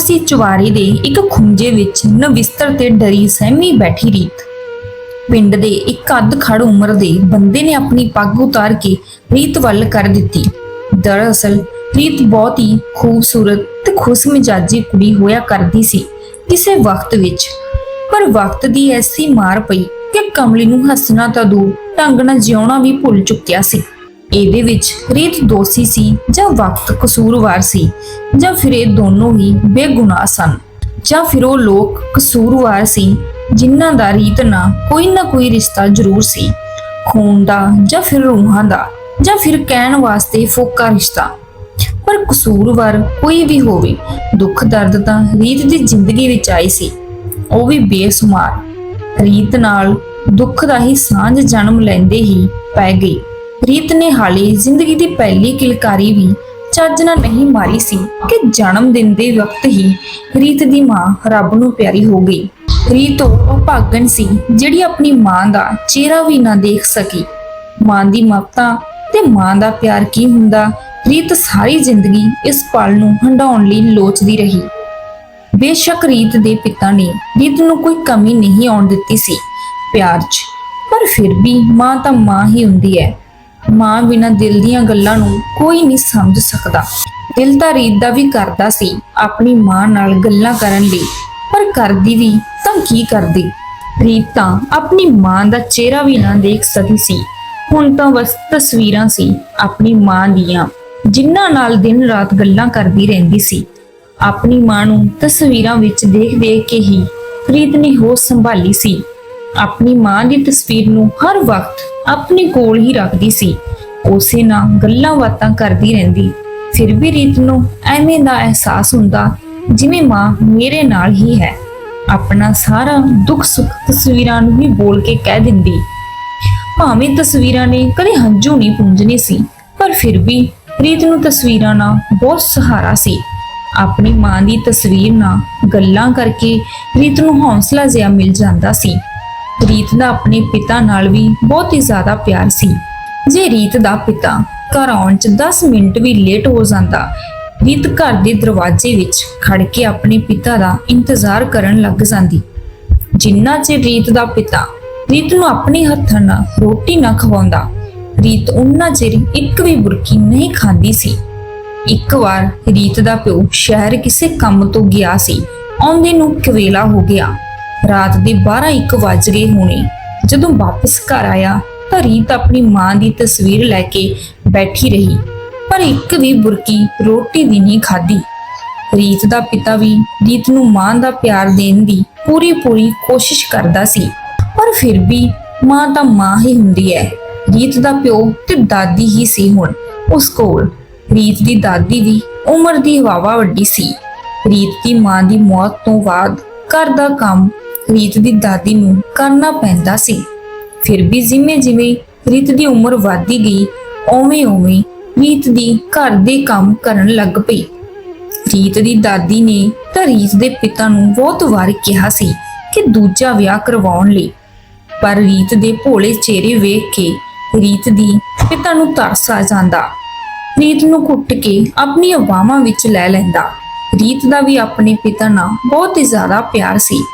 ਸੀ ਚੁਬਾਰੇ ਦੇ ਇੱਕ ਖੁੰਝੇ ਵਿੱਚ ਨਵਿਸਤਰ ਤੇ ਡਰੀ ਸਹਿਮੀ ਬੈਠੀ ਰੀਤ। ਪਿੰਡ ਦੇ ਇੱਕ ਅੱਧ ਖੜ ਉਮਰ ਦੇ ਬੰਦੇ ਨੇ ਆਪਣੀ ਪੱਗ ਉਤਾਰ ਕੇ ਰੀਤ ਵੱਲ ਕਰ ਦਿੱਤੀ। ਦਰਅਸਲ, ਰੀਤ ਬਹੁਤ ਹੀ ਖੂਬਸੂਰਤ ਤੇ ਖੁਸ਼ਮਿਜਾਜੀ ਕੁੜੀ ਹੋਇਆ ਕਰਦੀ ਸੀ ਕਿਸੇ ਵਕਤ ਵਿੱਚ। ਪਰ ਵਕਤ ਦੀ ਐਸੀ ਮਾਰ ਪਈ ਕਿ ਕਮਲੀ ਨੂੰ ਹੱਸਣਾ ਤਾਂ ਦੂਰ, ਢੰਗ ਨਾਲ ਜਿਉਣਾ ਵੀ ਭੁੱਲ ਚੁੱਕਿਆ ਸੀ। ਇਹਦੇ ਵਿੱਚ ਰੀਤ ਦੋਸ਼ੀ ਸੀ ਜਾਂ ਵਕਤ ਕਸੂਰਵਾਰ ਸੀ ਜਾਂ ਫਿਰ ਇਹ ਦੋਨੋਂ ਹੀ ਬੇਗੁਨਾਹ ਸਨ ਜਾਂ ਫਿਰ ਉਹ ਲੋਕ ਕਸੂਰਵਾਰ ਸੀ ਜਿਨ੍ਹਾਂ ਦਾ ਰੀਤ ਨਾਲ ਕੋਈ ਨਾ ਕੋਈ ਰਿਸ਼ਤਾ ਜ਼ਰੂਰ ਸੀ, ਖੂਨ ਦਾ ਜਾਂ ਫਿਰ ਰੂਹਾਂ ਦਾ ਜਾਂ ਫਿਰ ਕਹਿਣ ਵਾਸਤੇ ਫੋਕਾ ਰਿਸ਼ਤਾ। ਪਰ ਕਸੂਰਵਾਰ ਕੋਈ ਵੀ ਹੋਵੇ, ਦੁੱਖ ਦਰਦ ਤਾਂ ਰੀਤ ਦੀ ਜ਼ਿੰਦਗੀ ਵਿੱਚ ਆਈ ਸੀ। ਉਹ ਵੀ ਬੇਸੁਮਾਰ। ਰੀਤ ਨਾਲ ਦੁੱਖ ਦਾ ਹੀ ਸਾਂਝ ਜਨਮ ਲੈਂਦੇ ਹੀ ਪੈ ਗਈ। ਰੀਤ ਨੇ ਹਾਲੇ ਜ਼ਿੰਦਗੀ ਦੀ ਪਹਿਲੀ ਕਿਲਕਾਰੀ ਵੀ ਚੱਜ ਨਾਲ ਨਹੀਂ ਮਾਰੀ ਸੀ ਕਿ ਜਨਮ ਦਿਨ ਦੇ ਵਕਤ ਹੀ ਰੀਤ ਦੀ ਮਾਂ ਰੱਬ ਨੂੰ ਪਿਆਰੀ ਹੋ ਗਈ। ਰੀਤ ਉਹ ਭਾਗਣ ਸੀ ਜਿਹੜੀ ਆਪਣੀ ਮਾਂ ਦਾ ਚਿਹਰਾ ਵੀ ਨਾ ਦੇਖ ਸਕੀ। ਮਾਂ ਦੀ ਮਮਤਾ ਤੇ ਮਾਂ ਦਾ ਪਿਆਰ ਕੀ ਹੁੰਦਾ ਰੀਤ ਸਾਰੀ ਜ਼ਿੰਦਗੀ ਇਸ ਪਲ ਨੂੰ ਹੰਡਾਉਣ ਲਈ ਲੋਚਦੀ ਰਹੀ। ਬੇਸ਼ੱਕ ਰੀਤ ਦੇ ਪਿਤਾ ਨੇ ਰੀਤ ਨੂੰ ਕੋਈ ਕਮੀ ਨਹੀਂ ਆਉਣ ਦਿੱਤੀ ਸੀ ਪਿਆਰ 'ਚ, ਪਰ ਫਿਰ ਵੀ ਮਾਂ ਤਾਂ ਮਾਂ ਹੀ ਹੁੰਦੀ ਹੈ। ਮਾਂ ਬਿਨਾਂ ਦਿਲ ਦੀਆਂ ਗੱਲਾਂ ਨੂੰ ਕੋਈ ਨਹੀਂ ਸਮਝ ਸਕਦਾ। ਦਿਲ ਤਾਂ ਰੀਤ ਦਾ ਵੀ ਕਰਦਾ ਸੀ, ਆਪਣੀ ਮਾਂ ਨਾਲ ਗੱਲਾਂ ਕਰਨ ਲਈ। ਪਰ ਕਰਦੀ ਵੀ ਤਾਂ ਕੀ ਕਰਦੀ? ਰੀਤ ਤਾਂ ਆਪਣੀ ਮਾਂ ਦਾ ਚਿਹਰਾ ਵੀ ਨਾ ਦੇਖ ਸਕਦੀ ਸੀ। ਹੁਣ ਤਾਂ ਬਸ ਤਸਵੀਰਾਂ ਸੀ ਆਪਣੀ ਮਾਂ ਦੀਆਂ, ਜਿਨ੍ਹਾਂ ਨਾਲ ਦਿਨ ਰਾਤ ਗੱਲਾਂ ਕਰਦੀ ਰਹਿੰਦੀ ਸੀ। ਆਪਣੀ ਮਾਂ ਨੂੰ ਤਸਵੀਰਾਂ ਵਿੱਚ ਦੇਖ-ਦੇਖ ਕੇ ਹੀ ਰੀਤ ਨੇ ਹੋਸ਼ ਸੰਭਾਲੀ ਸੀ। ਆਪਣੀ ਮਾਂ ਦੀ ਤਸਵੀਰ ਨੂੰ ਹਰ ਵਕਤ ਆਪਣੇ ਕੋਲ ਹੀ ਰੱਖਦੀ ਸੀ। ਉਸੇ ਨਾਲ ਗੱਲਾਂ ਬਾਤਾਂ ਕਰਦੀ ਰਹਿੰਦੀ। ਫਿਰ ਵੀ ਰੀਤ ਨੂੰ ਐਵੇਂ ਦਾ ਅਹਿਸਾਸ ਹੁੰਦਾ ਜਿਵੇਂ ਮਾਂ ਮੇਰੇ ਨਾਲ ਹੀ ਹੈ। ਆਪਣਾ ਸਾਰਾ ਦੁੱਖ ਸੁੱਖ ਤਸਵੀਰਾਂ ਨੂੰ ਹੀ ਬੋਲ ਕੇ ਕਹਿ ਦਿੰਦੀ। ਭਾਵੇਂ ਤਸਵੀਰਾਂ ਨੇ ਕਦੇ ਹੰਝੂ ਨਹੀਂ ਪੁੰਝਨੇ ਸੀ, ਪਰ ਫਿਰ ਵੀ ਰੀਤ ਨੂੰ ਤਸਵੀਰਾਂ ਨਾਲ ਬਹੁਤ ਸਹਾਰਾ ਸੀ। ਆਪਣੀ ਮਾਂ ਦੀ ਤਸਵੀਰ ਨਾਲ ਗੱਲਾਂ ਕਰਕੇ ਰੀਤ ਨੂੰ ਹੌਸਲਾ ਜਿਹਾ ਮਿਲ ਜਾਂਦਾ ਸੀ। ਰੀਤ ਦਾ ਆਪਣੇ ਪਿਤਾ ਨਾਲ ਵੀ ਬਹੁਤ ਹੀ ਜ਼ਿਆਦਾ ਪਿਆਰ ਸੀ। ਜੇ ਰੀਤ ਦਾ ਪਿਤਾ ਘਰ ਆਉਣ 'ਚ 10 ਮਿੰਟ ਵੀ ਲੇਟ ਹੋ ਜਾਂਦਾ, ਰੀਤ ਘਰ ਦੇ ਦਰਵਾਜ਼ੇ ਵਿੱਚ ਖੜ ਕੇ ਆਪਣੇ ਪਿਤਾ ਦਾ ਇੰਤਜ਼ਾਰ ਕਰਨ ਲੱਗ ਜਾਂਦੀ। ਜਿੰਨਾ ਚਿਰ ਰੀਤ ਦਾ ਪਿਤਾ ਰੀਤ ਨੂੰ ਆਪਣੇ ਹੱਥਾਂ ਨਾਲ ਰੋਟੀ ਨਾ ਖਵਾਉਂਦਾ, ਰੀਤ ਉਹਨਾਂ ਚਿਰ ਇੱਕ ਵੀ ਬੁਰਕੀ ਨਹੀਂ ਖਾਂਦੀ ਸੀ। ਇੱਕ ਵਾਰ ਰੀਤ ਦਾ ਪਿਓ ਸ਼ਹਿਰ ਕਿਸੇ ਕੰਮ ਤੋਂ ਗਿਆ ਸੀ, ਆਉਂਦੇ ਨੂੰ ਕਵੇਲਾ ਹੋ ਗਿਆ। ਰਾਤ ਦੇ 12-1 ਵੱਜ ਗਏ ਹੋਣੇ। ਜਦੋਂ ਵਾਪਸ ਘਰ ਆਇਆ ਤਾਂ ਰੀਤ ਆਪਣੀ ਮਾਂ ਦੀ ਤਸਵੀਰ ਲੈ ਕੇ ਬੈਠੀ ਰਹੀ, ਪਰ ਇੱਕ ਵੀ ਬੁਰਕੀ ਰੋਟੀ ਦੀ ਨਹੀਂ ਖਾਧੀ। ਰੀਤ ਦਾ ਪਿਤਾ ਵੀ ਰੀਤ ਨੂੰ ਮਾਂ ਦਾ ਪਿਆਰ ਦੇਣ ਦੀ ਪੂਰੀ ਪੂਰੀ ਕੋਸ਼ਿਸ਼ ਕਰਦਾ ਸੀ, ਪਰ ਫਿਰ ਵੀ ਮਾਂ ਤਾਂ ਮਾਂ ਹੀ ਹੁੰਦੀ ਹੈ। ਰੀਤ ਦਾ ਪਿਓ ਤੇ ਦਾਦੀ ਹੀ ਸੀ ਹੁਣ ਉਸ ਕੋਲ। ਰੀਤ ਦੀ ਦਾਦੀ ਵੀ ਉਮਰ ਦੀ ਹਵਾਵਾ ਵੱਡੀ ਸੀ। ਰੀਤ ਦੀ ਮਾਂ ਦੀ ਮੌਤ ਤੋਂ ਬਾਅਦ ਘਰ ਦਾ ਕੰਮ ਰੀਤ ਦੀ ਦਾਦੀ ਨੂੰ ਕਰਨਾ ਪੈਂਦਾ ਸੀ। ਫਿਰ ਵੀ ਜਿਵੇਂ ਜਿਵੇਂ ਰੀਤ ਦੀ ਉਮਰ ਵਧਦੀ ਗਈ ਓਵੇਂ ਓਵੇਂ ਰੀਤ ਦੀ ਘਰ ਦੇ ਕੰਮ ਕਰਨ ਲੱਗ ਪਈ। ਰੀਤ ਦੀ ਦਾਦੀ ਨੇ ਤਾਂ ਰੀਤ ਦੇ ਪਿਤਾ ਨੂੰ ਬਹੁਤ ਵਾਰ ਕਿਹਾ ਸੀ ਕਿ ਦੂਜਾ ਵਿਆਹ ਕਰਵਾਉਣ ਲਈ। ਪਰ ਰੀਤ ਦੇ ਭੋਲੇ ਚਿਹਰੇ ਵੇਖ ਕੇ ਰੀਤ ਦੀ ਪਿਤਾ ਨੂੰ ਤਰਸ ਆ ਜਾਂਦਾ। ਰੀਤ ਨੂੰ ਕੁੱਟ ਕੇ ਆਪਣੀ ਬਾਹਾਂ ਵਿੱਚ ਲੈ ਲੈਂਦਾ। ਰੀਤ ਦਾ ਵੀ ਆਪਣੇ ਪਿਤਾ ਨਾਲ ਬਹੁਤ ਹੀ ਜ਼ਿਆਦਾ ਪਿਆਰ ਸੀ।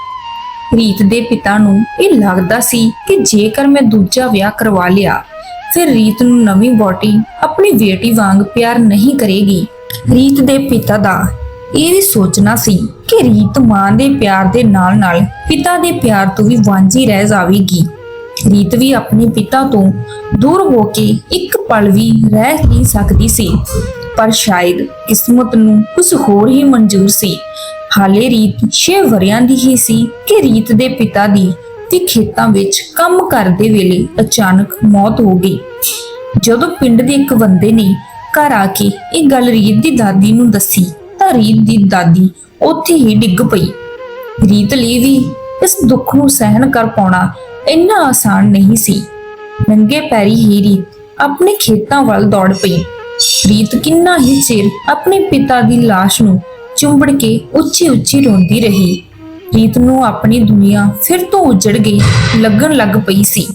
ਰੀਤ ਦੇ ਪਿਤਾ ਨੂੰ ਇਹ ਲੱਗਦਾ ਸੀ ਕਿ ਜੇਕਰ ਮੈਂ ਦੂਜਾ ਵਿਆਹ ਕਰਵਾ ਲਿਆ, ਫਿਰ ਰੀਤ ਨੂੰ ਨਵੀਂ ਬੋਟੀ ਆਪਣੀ ਬੇਟੀ ਵਾਂਗ ਪਿਆਰ ਨਹੀਂ ਕਰੇਗੀ। ਰੀਤ ਦੇ ਪਿਤਾ ਦਾ ਇਹ ਵੀ ਸੋਚਣਾ ਸੀ ਕਿ ਰੀਤ ਮਾਂ ਦੇ ਪਿਆਰ ਦੇ ਨਾਲ-ਨਾਲ ਪਿਤਾ ਦੇ ਪਿਆਰ ਤੋਂ ਵੀ ਵਾਂਝੀ ਰਹਿ ਜਾਵੇਗੀ। ਰੀਤ ਵੀ ਆਪਣੇ ਪਿਤਾ ਤੋਂ ਦੂਰ ਹੋ ਕੇ ਇੱਕ ਪਲ ਵੀ ਰਹਿ ਨਹੀਂ ਸਕਦੀ ਸੀ, ਪਰ ਸ਼ਾਇਦ ਕਿਸਮਤ ਨੂੰ ਕੁਝ ਹੋਰ ਹੀ ਮਨਜ਼ੂਰ ਸੀ। ਹਾਲੇ ਰੀਤ 6 ਵਰਿਆਂ ਦੀ ਹੀ ਸੀ ਕਿ ਰੀਤ ਦੇ ਪਿਤਾ ਦੀ ਵੀ ਖੇਤਾਂ ਵਿੱਚ ਕੰਮ ਕਰਦੇ ਵੇਲੇ ਅਚਾਨਕ ਮੌਤ ਹੋ ਗਈ। ਜਦੋਂ ਪਿੰਡ ਦੇ ਇੱਕ ਬੰਦੇ ਨੇ ਘਰ ਆ ਕੇ ਇਹ ਗੱਲ ਰੀਤ ਦੀ ਦਾਦੀ ਨੂੰ ਦੱਸੀ, ਤਾਂ ਰੀਤ ਦੀ ਦਾਦੀ ਉੱਥੇ ਹੀ ਡਿੱਗ ਪਈ। ਰੀਤ ਲਈ ਵੀ ਇਸ ਦੁੱਖ ਨੂੰ ਸਹਿਣ ਕਰ ਪਾਉਣਾ ਇੰਨਾ ਆਸਾਨ ਨਹੀਂ ਸੀ। ਨੰਗੇ ਪੈਰੀ ਹੀ ਰੀਤ ਆਪਣੇ ਖੇਤਾਂ ਵੱਲ ਦੌੜ ਪਈ। ਰੀਤ ਕਿੰਨਾ ਹੀ ਚਿਰ ਆਪਣੇ ਪਿਤਾ ਦੀ ਲਾਸ਼ ਨੂੰ ਚੁੰਬੜ ਕੇ ਉੱਚੀ ਉੱਚੀ ਰੋਂਦੀ ਰਹੀ। ਰੀਤ ਨੂੰ ਆਪਣੀ ਦੁਨੀਆ ਫਿਰ ਤੋਂ ਉਜੜ ਗਈ, ਲੱਗਣ ਲੱਗ ਪਈ ਸੀ।